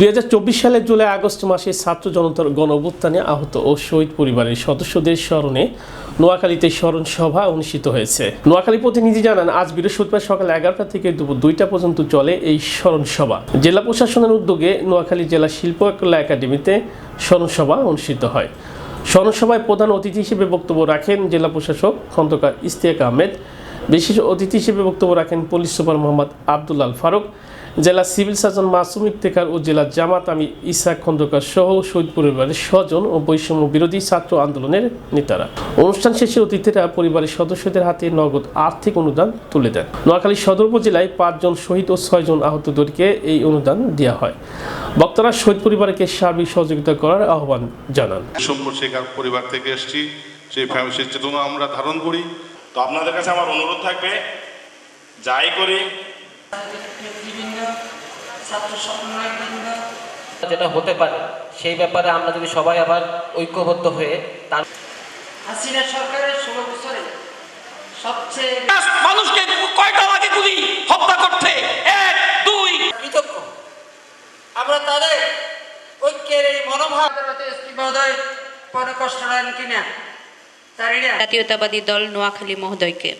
দুই সালে July August মাসে ছাত্র জনতার গণ অভ্যুত্থানে আহত ও শহীদ পরিবারের সদস্যদের স্মরণে নোয়াখালীতে স্মরণ সভা অনুষ্ঠিত হয়েছে। নোয়াখালী প্রতিনিধি জানান, আজ বৃহস্পতিবার সকাল এগারোটা থেকে দুপুর দুইটা পর্যন্ত চলে এই স্মরণ সভা জেলা প্রশাসনের উদ্যোগে নোয়াখালী জেলা শিল্পকলা একাডেমিতে স্মরণ সভা অনুষ্ঠিত হয়। স্মরণ সভায় প্রধান অতিথি হিসেবে বক্তব্য রাখেন জেলা প্রশাসক খন্দকার ইস্তিয়াক আহমেদ বিশেষ অতিথি হিসেবে বক্তব্য রাখেন পুলিশ সুপার মোহাম্মদ আবদুল্লাল ফারুক, জেলা সিভিল সার্জন মাসুম ইফতেখার ও জেলা জামাত আমি ইসাক খন্দকার সহ শহীদ পরিবারের স্বজন ও বৈষম্য বিরোধী ছাত্র আন্দোলনের নেতারা। অনুষ্ঠান শেষে অতিথিরা পরিবারের সদস্যদের হাতে নগদ আর্থিক অনুদান তুলে দেন। নোয়াখালী সদর উপজেলায় পাঁচজন শহীদ ও ছয়জন আহতদেরকে এই অনুদান দেওয়া হয়। বক্তারা শহীদ পরিবারকে সার্বিক সহযোগিতা করার আহ্বান জানান। পরিবার থেকে এসেছি। সেই চেতনা আমরা ধারণ করি। তো আপনাদের কাছে আমার অনুরোধ থাকবে যাই করি। যেটা হতে পারে সেই ব্যাপারে আমরা যদি সবাই আবার ঐক্যবদ্ধ হয়ে তার হাসিনা সরকারের ষোলো বছরে সবচেয়ে মানুষকে কয়টা লাগে গুলি হত্যা করতে? এক দুই। কৃতজ্ঞ। আমরা তাদের ঐক্যের এই মনোভাব মহোদয় পরে কষ্ট নেন কিনা। না জাতীয়তাবাদী দল নোয়াখালী মহোদয়কে।